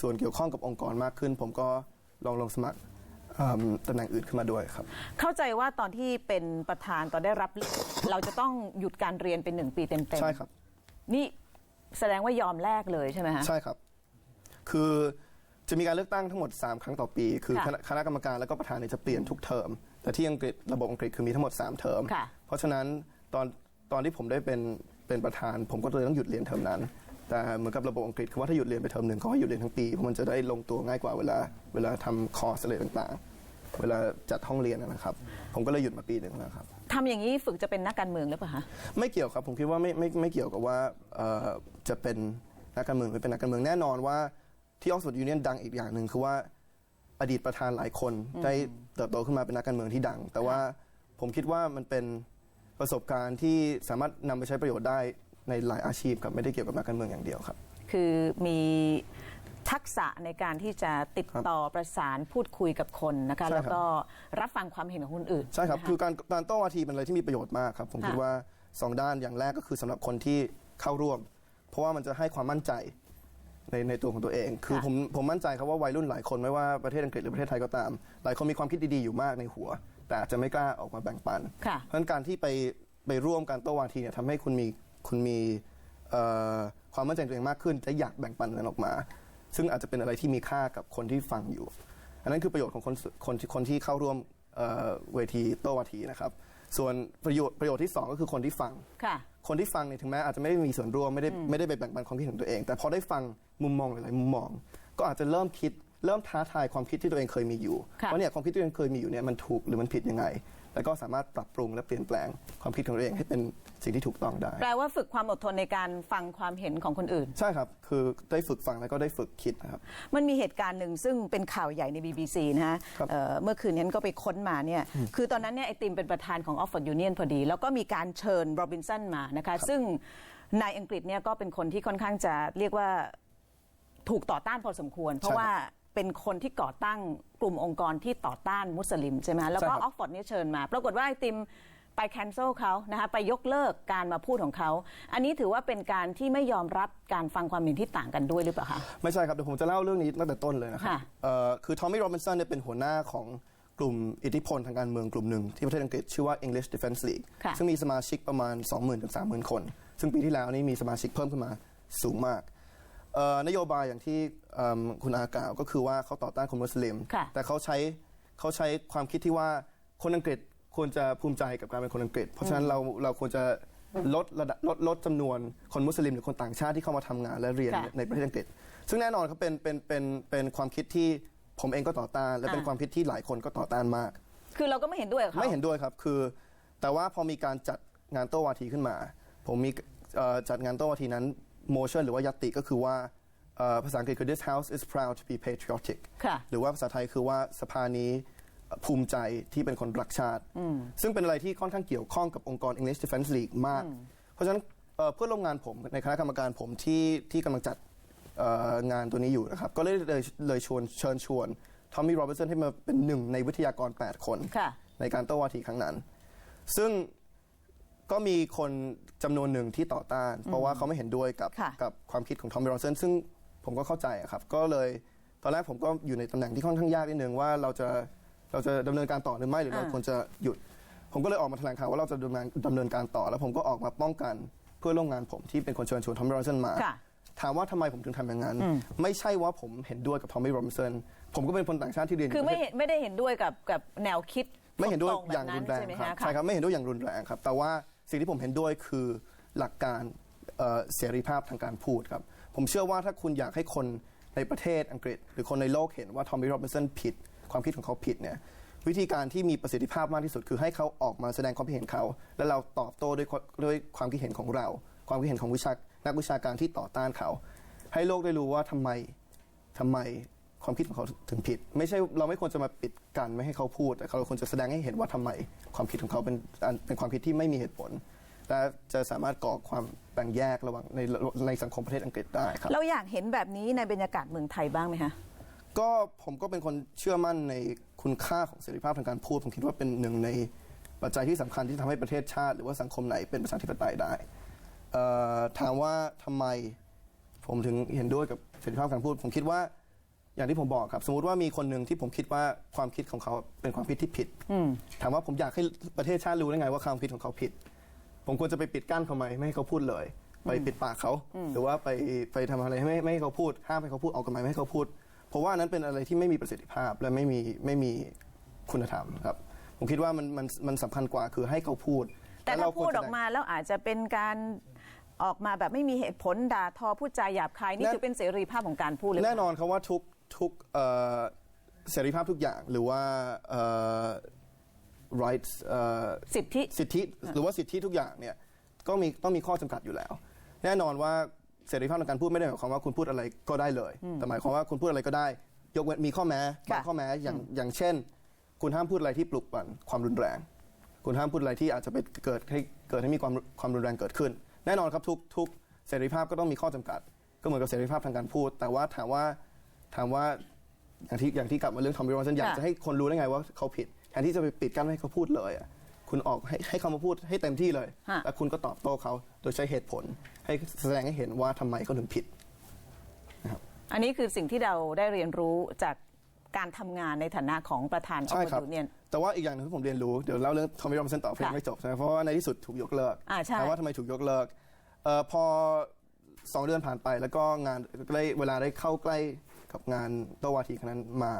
ส่วนเกี่ยวข้องกับองค์กรมากขึ้น ผมก็ลองลงสมัครเอิ่มตำแหน่งอื่นขึ้นมาด้วยครับ เข้าใจว่าตอนที่เป็นประธานตอนได้รับเราจะต้องหยุดการเรียนเป็นหนึ่งปีเต็มๆใช่ครับ นี่แสดงว่ายอมแลกเลยใช่ไหมฮะ ใช่ครับ คือจะมีการเลือกตั้งทั้งหมด 3 ครั้งต่อปี คือค่ะคณะคณะกรรมการแล้วก็ประธานเนี่ยจะเปลี่ยนทุกเทอม แต่ที่อังกฤษระบบอังกฤษคือมีทั้งหมด 3 เทอม ค่ะ เพราะฉะนั้นตอนตอนที่ผมได้เป็นเป็นประธาน ผมก็เลยต้องหยุดเรียนเทอมนั้น แต่เหมือนกับระบบอังกฤษคือว่าถ้าหยุดเรียนไปเทอมหนึ่งเขาให้หยุดเรียนทั้งปีเพราะมันจะได้ลงตัวง่ายกว่าเวลาเวลาทำคอร์สอะไรต่างๆ เวลาจัดห้องเรียนนะครับ ผมก็เลยหยุดมาปีหนึ่งแล้วครับ ทำอย่างนี้ฝึกจะเป็นนักการเมืองหรือเปล่าคะไม่เกี่ยวครับผมคิดว่าไม่ไม่ไม่เกี่ยวกับว่าเอ่อจะเป็นนักการเมืองหรือเป็นนักการเมืองแน่นอนว่าที่ออกซฟอร์ดยูเนียนดังอีกอย่างหนึ่งคือว่าอดีตประธานหลายคนได้เติบโตขึ้นมาเป็นนักการเมืองที่ดัง แต่ว่าผมคิดว่ามันเป็นประสบการณ์ที่สามารถนำไปใช้ประโยชน์ได้ ในหลายอาชีพครับไม่ได้เกี่ยวกับนักการเมืองอย่างเดียวครับ คือมีทักษะในการที่จะติดต่อประสานพูดคุยกับคนนะคะใช่ครับ แล้วก็รับฟังความเห็นของคนอื่นใช่ครับนะะ คือการการโต้วาทีเป็นอะไรที่มีประโยชน์มากครับผมค่ะคิดว่าสองด้านอย่างแรกก็คือสำหรับคนที่เข้าร่วม เพราะว่ามันจะให้ความมั่นใจในในตัวของตัวเอง คือผมผมมั่นใจครับว่าวัยรุ่นหลายคนไม่ว่าประเทศอังกฤษหรือประเทศไทยก็ตาม หลายคนมีความคิดดีๆอยู่มากในหัว แต่อาจจะไม่กล้าออกมาแบ่งปัน ค่ะ เพราะฉะนั้นการที่ไปไปร่วมการโต้วาทีเนี่ยทำให้คุณมี คุณมีเอ่อความมั่นใจในตัวเองมากขึ้นและอยากแบ่งปันนั้นออกมา ซึ่งอาจจะเป็นอะไรที่มีค่ากับคนที่ฟังอยู่ อันนั้นคือประโยชน์ของคนคนที่คนที่เข้าร่วมเอ่อเวทีโต้วาทีนะครับ ส่วนประโยชน์ประโยชน์ที่สองก็คือคนที่ฟังค่ะคนที่ฟังเนี่ยถึงแม้อาจจะไม่ได้มีส่วนร่วมไม่ได้ไม่ได้ไปแบ่งปันความคิดของตัวเอง แต่พอได้ฟังมุมมองหลายๆมุมมอง ก็อาจจะเริ่มคิดเริ่มท้าทายความคิดที่ตัวเองเคยมีอยู่ค่ะว่าเนี่ยความคิดที่ตัวเองเคยมีอยู่เนี่ยมันถูกหรือมันผิดยังไง แล้วก็สามารถปรับปรุงและเปลี่ยนแปลงความคิดของตัวเองให้เป็นสิ่งที่ถูกต้องได้ แปลว่าฝึกความอดทนในการฟังความเห็นของคนอื่น ใช่ครับ คือได้ฝึกฟังแล้วก็ได้ฝึกคิดนะครับ มันมีเหตุการณ์หนึ่งซึ่งเป็นข่าวใหญ่ใน BBC นะฮะครับเอ่อเมื่อคืนนี้ก็ไปค้นมาเนี่ย คือตอนนั้นเนี่ยไอติมเป็นประธานของ Oxford Union พอดี แล้วก็มีการเชิญโรบินสันมานะคะ ซึ่งในอังกฤษเนี่ยก็เป็นคนที่ค่อนข้างจะเรียกว่าถูกต่อต้านพอสมควร เพราะว่า เป็นคนที่ก่อตั้งกลุ่มองค์กรที่ต่อต้านมุสลิมใช่ไหมฮะแล้วก็ใช่อครับอกฟอร์ดเนี่ยเชิญมา ปรากฏว่าไอติมไปแคนเซิลเขานะคะไปยกเลิกการมาพูดของเขา อันนี้ถือว่าเป็นการที่ไม่ยอมรับการฟังความเห็นที่ต่างกันด้วยหรือเปล่าคะ ไม่ใช่ครับ เดี๋ยวผมจะเล่าเรื่องนี้ตั้งแต่ต้นเลยนะครับค่ะเอ่อคือทอมมี่โรบินสันเนี่ยเป็นหัวหน้าของกลุ่มอิทธิพลทางการเมืองกลุ่มหนึ่งที่ประเทศอังกฤษชื่อว่า English Defence League ค่ะ ซึ่งมีสมาชิกประมาณ 20,000ถึง30,000 คน ซึ่งปีที่แล้วนี่มีสมาชิกเพิ่มขึ้นมาสูงมาก เอ่อนโยบายอย่างที่เอิ่มคุณอากล่าวก็คือว่าเขาต่อต้านคนมุสลิม ค่ะ แต่เขาใช้เขาใช้ความคิดที่ว่าคนอังกฤษควรจะภูมิใจกับการเป็นคนอังกฤษ เพราะฉะนั้นเราเราควรจะลดระดับลดลดจำนวนคนมุสลิมหรือคนต่างชาติที่เข้ามาทำงานและเรียนค่ะ ในประเทศอังกฤษ ซึ่งแน่นอนครับเป็นเป็นเป็นเป็นความคิดที่ผมเองก็ต่อต้าน และเป็นอ่าความคิดที่หลายคนก็ต่อต้านมาก คือเราก็ไม่เห็นด้วยกับเขา ไม่เห็นด้วยครับคือแต่ว่าพอมีการจัดงานโต้วาทีขึ้นมา ผมมีเอ่อจัดงานโต้วาทีนั้น motion หรือว่ายัตติก็คือว่าเอ่อภาษาอังกฤษคือ this house is proud to be patriotic ค่ะหรือว่าภาษาไทยคือว่าสภานี้ภูมิใจที่เป็นคนรักชาติ ซึ่งเป็นอะไรที่ค่อนข้างเกี่ยวข้องกับองค์กร English Defence League มาก เพราะฉะนั้นเอ่อเพื่อนร่วมงานผมในคณะกรรมการผมที่ที่กำลังจัดเอ่องานตัวนี้อยู่นะครับ ก็เลยเลยเลยชวนเชิญชวนทอมมี่โรบินสันให้มาเป็นหนึ่งในวิทยากร 8 คนค่ะในการโต้วาทีครั้งนั้น ซึ่ง ก็มีคนจำนวนหนึ่งที่ต่อต้าน เพราะว่าเขาไม่เห็นด้วยกับค่ะกับความคิดของทอมมี่โรบินสันซึ่งผมก็เข้าใจอะครับ ก็เลยตอนแรกผมก็อยู่ในตำแหน่งที่ค่อนข้างยากนิดนึงว่าเราจะเราจะดำเนินการต่อหรือไม่หรือเราอ่า ควรจะหยุด ผมก็เลยออกมาแถลงข่าวว่าเราจะดำเนินดำเนินการต่อ แล้วผมก็ออกมาป้องกันเพื่อนร่วมงานผมที่เป็นคนเชิญชวนทอมมี่โรบินสันมา ค่ะ ถามว่าทำไมผมถึงทำอย่างนั้น ไม่ใช่ว่าผมเห็นด้วยกับทอมมี่โรบินสันผมก็เป็นคนต่างชาติที่เรียนคือไม่ยู่ประเทศ เห็นไม่ได้เห็นด้วยกับกับแนวคิดไม่เห็นด้วยตๆอย่างแบบรุนแรงใช่ไหมครับคะใช่ครับ ไม่เห็นด้วยอย่างรุนแรงครับ แต่ว่า สิ่งที่ผมเห็นด้วยคือหลักการเอ่อเสรีภาพทางการพูดครับ ผมเชื่อว่าถ้าคุณอยากให้คนในประเทศอังกฤษ หรือคนในโลกเห็นว่าทอมมี่โรบินสันผิด ความคิดของเขาผิดเนี่ยวิธีการที่มีประสิทธิภาพมากที่สุดคือให้เขาออกมาแสดงความคิดเห็นเขา และเราตอบโต้ด้วยด้วยความคิดเห็นของเรา ความคิดเห็นของวิชานักวิชาการที่ต่อต้านเขา ให้โลกได้รู้ว่าทำไมทำไม ความคิดของเขาถึงผิด ไม่ใช่เราไม่ควรจะมาปิดกันไม่ให้เขาพูด แต่เราควรจะแสดงให้เห็นว่าทำไม ความคิดของเขาเป็นอันเป็นความคิดที่ไม่มีเหตุผลและจะสามารถก่อความแบ่งแยกระหว่างในในสังคมประเทศอังกฤษได้ครับเราอยากเห็นแบบนี้ในบรรยากาศเมืองไทยบ้างไหมคะก็ผมก็เป็นคนเชื่อมั่นในคุณค่าของเสรีภาพทางการพูดผมคิดว่าเป็นหนึ่งในปัจจัยที่สำคัญที่ทำให้ประเทศชาติ หรือว่าสังคมไหนเป็นประชาธิปไตยได้เอ่อถามว่าทำไมผมถึงเห็นด้วยกับเสรีภาพการพูด ผมคิดว่า อย่างที่ผมบอกครับ สมมติว่ามีคนหนึ่งที่ผมคิดว่าความคิดของเขาเป็นความคิดที่ผิดถามว่าผมอยากให้ประเทศชาติรู้ได้ไงว่าความคิดของเขาผิด ผมควรจะไปปิดกั้นเขาไหมไม่ให้เขาพูดเลย ไปปิดปากเขา หรือว่าไปไปทำอะไรให้ไม่ไม่ให้เขาพูด ห้ามให้เขาพูดออกกฎหมายไม่ให้เขาพูด เพราะว่านั้นเป็นอะไรที่ไม่มีประสิทธิภาพและไม่มีไม่มีคุณธรรมครับ ผมคิดว่ามันมันมันสำคัญกว่าคือให้เขาพูด แต่ล้ถ้าวเรควพูรดจะออกมาแล้วอาจจะเป็นการออกมาแบบไม่มีเหตุผลด่าทอพูดจาหยาบคายนี่แน่ถือเป็นเสรีภาพของการพูดเลยแน่นอนครับว่าทุก ทุกเอ่อเสรีภาพทุกอย่างหรือว่าเอ่อ rights เอ่อ สิทธิ สิทธิหรือว่าสิทธิทุกอย่างเนี่ยก็มีต้องมีข้อจำกัดอยู่แล้ว แน่นอนว่าเสรีภาพในการพูดไม่ได้หมายความว่าคุณพูดอะไรก็ได้เลย แต่หมายความว่าคุณพูดอะไรก็ได้ ยกเว้นมีข้อแม้บางค่ะข้อแม้อย่างอย่างเช่น คุณห้ามพูดอะไรที่ปลุกปั่นความรุนแรง คุณห้ามพูดอะไรที่อาจจะไปเกิดให้เกิดให้มีความความรุนแรงเกิดขึ้น แน่นอนครับทุกทุกเสรีภาพก็ต้องมีข้อจำกัด ก็เหมือนกับเสรีภาพทางการพูด แต่ว่าถามว่า ถามว่าอย่างที่อย่างที่กลับมาเรื่องทอมบี้โรสันอยากค่ะ จะให้คนรู้ได้ไงว่าเขาผิดแทนที่จะไปปิดกั้นไม่ให้เขาพูดเลยอะคุณออกให้ให้เขามาพูดให้เต็มที่เลย ฮะ แล้วคุณก็ตอบโต้เขาโดยใช้เหตุผล ให้แสดงให้เห็นว่าทำไมเขาถึงผิด อันนี้คือสิ่งที่เราได้เรียนรู้จากการทำงานในฐานะของประธานอใช่อครับยูเนียน แต่ว่าอีกอย่างหนึงที่ผมเรียนรู้ เดี๋ยวเล่าเรื่องทอมมี่โรบินสันต่อเพื่อค่ะไม่จบใช่ไหมเพราะว่าในที่สุดถูกยกเลิกอ่าใช่ ถามว่าทำไมถูกยกเลิกเอ่อพอสองเดือนผ่านไปแล้วก็งานใกล้เวลาได้เข้าใกล้ กับงานโตวาทีครั้งนั้นมา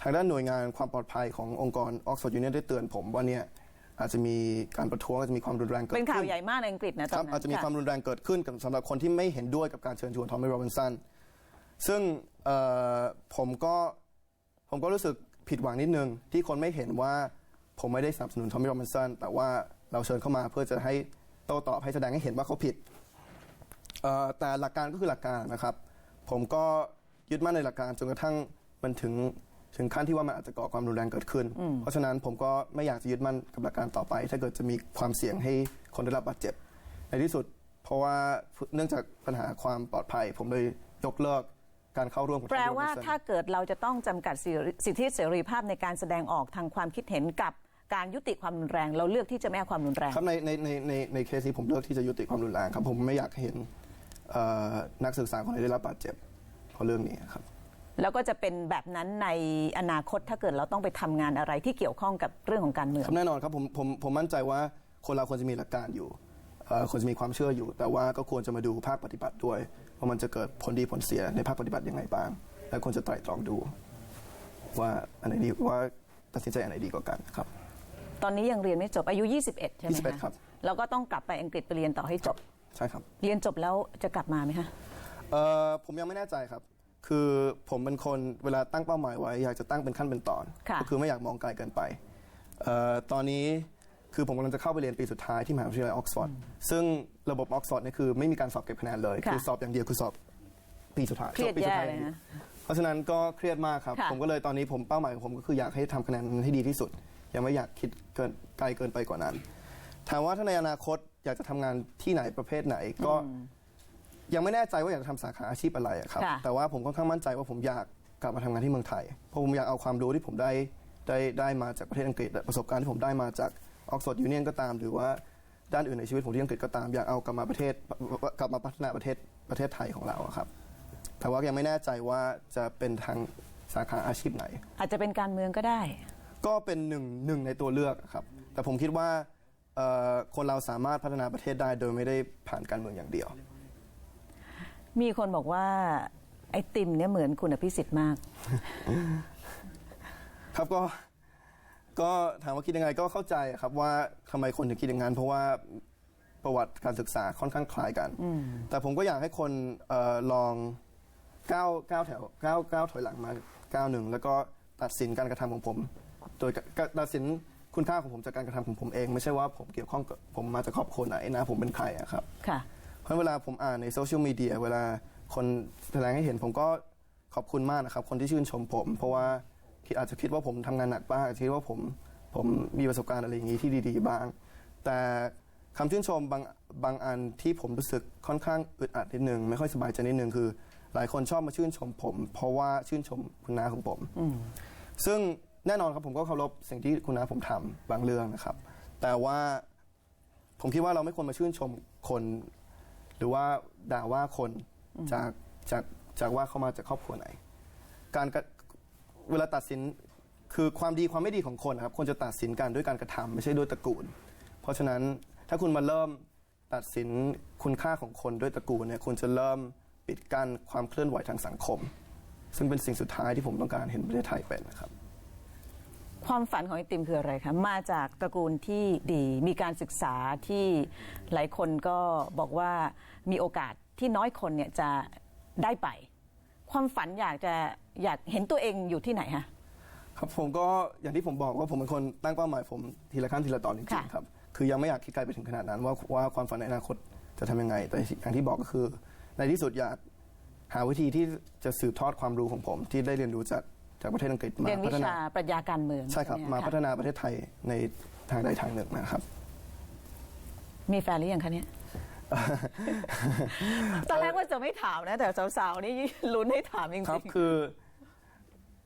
ทางด้านหน่วยงานความปลอดภัยขององค์กรออกซฟอร์ดยูเนียนได้เตือนผมว่าเนี่ยอาจจะมีการประท้วงอาจจะมีความรุนแรงเกิดเป็นขึ้นข่าวใหญ่มากในอังกฤษนะตคอนรับนั้นอาจจะมีค่ะความรุนแรงเกิดขึ้นกับสำหรับคนที่ไม่เห็นด้วยกับการเชิญชวนทอมมี่โรบินสันซึ่งเอ่อผมก็ผมก็รู้สึกผิดหวังนิดนึง ที่คนไม่เห็นว่าผมไม่ได้สนับสนุนทอมมี่โรบินสันแต่ว่าเราเชิญเข้ามาเพื่อจะให้โต้ตอบให้แสดงให้เห็นว่าเขาผิด เอ่อแต่หลักการก็คือหลักการนะครับ ผมก็ ยึดมั่นในหลักการจนกระทั่งมันถึงถึงขั้นที่ว่ามันอาจจะก่อความรุนแรงเกิดขึ้น เพราะฉะนั้นผมก็ไม่อยากจะยึดมั่นกับหลักการต่อไป ถ้าเกิดจะมีความเสี่ยงให้คนได้รับบาดเจ็บ ในที่สุด เพราะว่าเนื่องจากปัญหาความปลอดภัย ผมเลยยกเลิกการเข้าร่วมกับแปล Tommy ว่า Robinson ถ้าเกิดเราจะต้องจำกัดสิริสิทธิเสรีภาพในการแสดงออกทางความคิดเห็นกับการยุติความรุนแรง เราเลือกที่จะไม่เอาความรุนแรงครับในในในในในเคสนี้ผมเลือกที่จะยุติความรุนแรงครับผมไม่อยากเห็นเอ่อนักศึกษาคนไหนได้รับบาดเจ็บ เพราะเรื่องนี้ครับ แล้วก็จะเป็นแบบนั้นในอนาคตถ้าเกิดเราต้องไปทำงานอะไรที่เกี่ยวข้องกับเรื่องของการเมืองครับแน่นอนครับผมผมผมมั่นใจว่าคนเราควรจะมีหลักการอยู่เอ่อควรจะมีความเชื่ออยู่ แต่ว่าก็ควรจะมาดูภาคปฏิบัติด้วยว่ามันจะเกิดผลดีผลเสียในภาคปฏิบัติยังไงบ้าง และควรจะไตร่ตรองดู ว่าอันไหนดีว่าตัดสินใจอันไหนดีกว่ากันครับ ตอนนี้ยังเรียนไม่จบอายุ 21 ใช่ไหมะ21ครับแล้วก็ต้องกลับไปอังกฤษไปเรียนต่อให้จบใช่ครับ เรียนจบแล้วจะกลับมาไหมคะเอ่อผมยังไม่แน่ใจครับ คือผมเป็นคนเวลาตั้งเป้าหมายไว้ อยากจะตั้งเป็นขั้นเป็นตอน ค่ะ ก็คือไม่อยากมองไกลเกินไปเอ่อตอนนี้คือผมกำลังจะเข้าไปเรียนปีสุดท้ายที่มหาวิทยาลัยออกซฟอร์ดซึ่งระบบออกซฟอร์ดเนี่ยคือไม่มีการสอบเก็บคะแนนเลย ค่ะคือสอบอย่างเดียวคือสอบปีสุดท้ายเครียดสอบปีสุแย่ท้ายเลยนะเพราะฉะนั้นก็เครียดมากครับ ค่ะ ผมก็เลยตอนนี้ผมเป้าหมายของผมก็คืออยากให้ทำคะแนนให้ดีที่สุด ยังไม่อยากคิดเกินไกลเกินไปกว่านั้น ถามว่าถ้าในอนาคตอยากจะทำงานที่ไหนประเภทไหนก็ ยังไม่แน่ใจว่าอยากจะทำสาขาอาชีพอะไรอะครับ ค่ะ แต่ว่าผมค่อนข้างมั่นใจว่าผมอยากกลับมาทำงานที่เมืองไทย เพราะผมอยากเอาความรู้ที่ผมได้ได้ได้มาจากประเทศอังกฤษและประสบการณ์ที่ผมได้มาจากออกซฟอร์ดยูเนียนก็ตาม หรือว่าด้านอื่นในชีวิตผมที่อังกฤษก็ตามอยากเอากลับมาประเทศกลับมาพัฒนาประเทศประเทศไทยของเราอะครับ แต่ว่ายังไม่แน่ใจว่าจะเป็นทางสาขาอาชีพไหน อาจจะเป็นการเมืองก็ได้ ก็เป็นหนึ่งหนึ่งในตัวเลือกครับ แต่ผมคิดว่าเอ่อคนเราสามารถพัฒนาประเทศได้โดยไม่ได้ผ่านการเมืองอย่างเดียว มีคนบอกว่า ไอติมเนี่ยเหมือนคุณอภิสิทธิ์มาก ครับก็ก็ถามว่าคิดยังไงก็เข้าใจครับว่าทำไมคนถึงคิดอย่างนั้นเพราะว่าประวัติการศึกษาค่อนข้างคล้ายกัน แต่ผมก็อยากให้คนเออลองก้าวก้าวแถวก้าวก้าวถอยหลังมาก้าวหนึ่งแล้วก็ตัดสินการกระทำของผม โดยกตัดสินคุณค่าของผมจากการกระทำของผมเอง ไม่ใช่ว่าผมเกี่ยวข้องกับผมมาจากครอบครัวไหนนะผมเป็นใครอะครับ ค่ะ เพราะเวลาผมอ่านในโซเชียลมีเดียเวลาคนแสดงให้เห็นผมก็ขอบคุณมากนะครับคนที่ชื่นชมผม เพราะว่าคิดอาจจะคิดว่าผมทำงานหนักบ้างอาจจะคิดว่าผมผมมีประสบการณ์อะไรอย่างนี้ที่ดีๆบ้าง แต่คำชื่นชมบางบางอันที่ผมรู้สึกค่อนข้างอึดอัดนิดนึงไม่ค่อยสบายใจนิดนึงคือ หลายคนชอบมาชื่นชมผม เพราะว่าชื่นชมคุณน้าของผมซึ่งแน่นอนครับผมก็เคารพสิ่งที่คุณน้าผมทำบางเรื่องนะครับ แต่ว่าผมคิดว่าเราไม่ควรมาชื่นชมคนห รือว่าด่าว่าคนจากจากจากว่าเขามาจากครอบครัวไหน การกระเวลาตัดสินคือความดีความไม่ดีของคนนะครับควรจะตัดสินกันด้วยการกระทำไม่ใช่ด้วยตระกูล เพราะฉะนั้นถ้าคุณมาเริ่มตัดสินคุณค่าของคนด้วยตระกูลเนี่ยคุณจะเริ่มปิดกั้นความเคลื่อนไหวทางสังคม ซึ่งเป็นสิ่งสุดท้ายที่ผมต้องการเห็นประเทศไทยเป็นนะครับ ความฝันของไอติมคืออะไรคะมาจากตระกูลที่ดีมีการศึกษาที่หลายคนก็บอกว่ามีโอกาสที่น้อยคนเนี่ยจะได้ไป ความฝันอยากจะอยากเห็นตัวเองอยู่ที่ไหนคะครับผมก็อย่างที่ผมบอกว่าผมเป็นคนตั้งเป้าหมายผมทีละขั้นทีละตอนจริงค่ะ ๆครับคือยังไม่อยากคิดไกลไปถึงขนาดนั้น ว่าว่าความฝันในอนาคตจะทำยังไง แต่อย่างที่บอกก็คือ ในที่สุดอยากหาวิธีที่จะสืบทอดความรู้ของผมที่ได้เรียนรู้จาก จากประเทศอังกฤษมาเรียนวิพัฒนาชาปรัชญาการเมืองใช่ครับไหมาคะพัฒนาประเทศไทยในทางใดทางหนึ่งนะครับ มีแฟนหรือยังคะเนี่ย ตอนแรกว่าจะไม่ถามนะ แต่สาวๆนี่ลุ้นให้ถามจริงครับคือ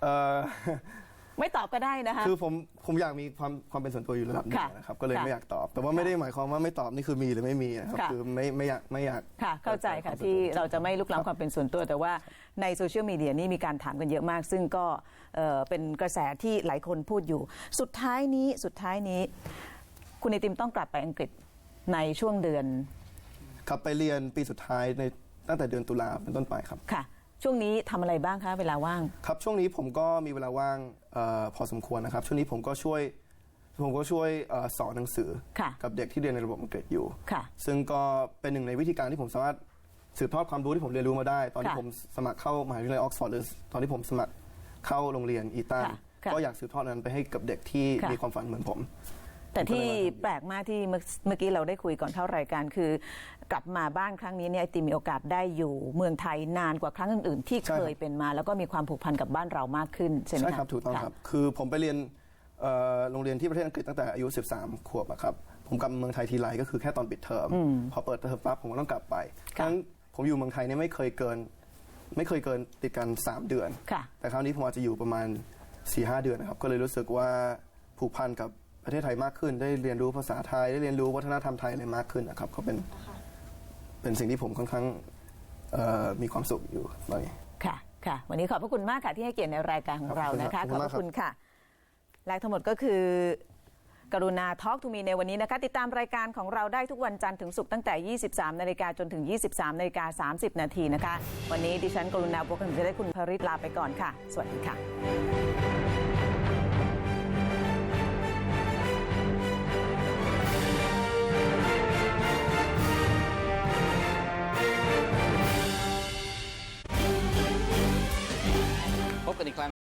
เอ่อๆ ไม่ตอบก็ได้นะคะ คือผมผมอยากมีความความเป็นส่วนตัวอยู่ระดับหนึ่งค่ะนะครับก็เลยค่ะไม่อยากตอบ แต่ว่าไม่ได้หมายความว่าไม่ตอบนี่คือมีหรือไม่มีนะครับค่ะ คือไม่ไม่อยากไม่อยาก ค่ะ เข้าใจค่ะเปิดเผยที่ความเป็นตัวเราจะไม่ลุกล้ำความเป็นส่วนตัว แต่ว่าในโซเชียลมีเดียนี่มีการถามกันเยอะมาก ซึ่งก็เอ่อเป็นกระแสที่หลายคนพูดอยู่ สุดท้ายนี้สุดท้ายนี้ คุณไอติมต้องกลับไปอังกฤษในช่วงเดือน ครับไปเรียนปีสุดท้ายในตั้งแต่เดือนตุลาเป็นต้นไปครับ ค่ะ ช่วงนี้ทำอะไรบ้างคะเวลาว่าง ครับช่วงนี้ผมก็มีเวลาว่างเออพอสมควรนะครับ ช่วงนี้ผมก็ช่วยผมก็ช่วยเออสอนหนังสือ ค่ะ กับเด็กที่เรียนในระบบอังกฤษอยู่ ค่ะ ซึ่งก็เป็นหนึ่งในวิธีการที่ผมสามารถสืบทอดความรู้ที่ผมเรียนรู้มาได้ ตอนที่ค่ะผมสมัครเข้ามหาวิทยาลัยออกซฟอร์ดหรือตอนที่ผมสมัครเข้าโรงเรียนอีตันค่ะค่ะก็อยากสืบทอดนั้นไปให้กับเด็กที่ค่ะ มีความฝันเหมือนผม แต่ที่ผมก็เลยมาทำแปลกมากที่เมื่อเมื่อกี้เราได้คุยก่อนเข้ารายการคือ กลับมาบ้านครั้งนี้เนี่ยไอติมมีโอกาสได้อยู่เมืองไทยนานกว่าครั้งอื่น ๆ ที่ใช่ครับเคยเป็นมา แล้วก็มีความผูกพันกับบ้านเรามากขึ้นใช่ไหมใช่ะครับถูกต้องะครับ คือผมไปเรียนเอ่อโรงเรียนที่ประเทศอังกฤษตั้งแต่อายุ 13 ขวบอะครับ ผมกลับมาเมืองไทยทีไรก็คือแค่ตอนปิดเทอมพอเปิดเทอมปั๊บผมก็ต้องกลับไปเพราะฉะนั้นผมอยู่เมืองไทยเนี่ยไม่เคยเกิน ไม่เคยเกินติดกัน 3 เดือนค่ะแต่คราวนี้ผมอาจจะอยู่ประมาณ4-5เดือนนะครับก็เลยรู้สึกว่าผูกพันกับ ประเทศไทยมากขึ้น ได้เรียนรู้ภาษาไทย ได้เรียนรู้วัฒนธรรมไทยอะไรมากขึ้นนะครับก็เป็นเป็นสิ่งที่ผมค่อนข้างเอ่อมีความสุขอยู่ตอนนี้ค่ะค่ะ วันนี้ขอบพระคุณมากค่ะที่ให้เกียรติในรายการของเรานะคะ ขอบขคุอบณพมากระคุณค่ะและทั้งหมดก็คือกรุณาทอล์กทูมีในวันนี้นะคะ ติดตามรายการของเราได้ทุกวันจันทร์ถึงศุกร์ตั้งแต่ 23 นาฬิกาจนถึง 23 นาฬิกา 30 นาทีนะคะ วันนี้ดิฉันกรุณาบวกคำจะได้คุณภริตลาไปก่อนค่ะ สวัสดีค่ะ พบกันอีกครั้ง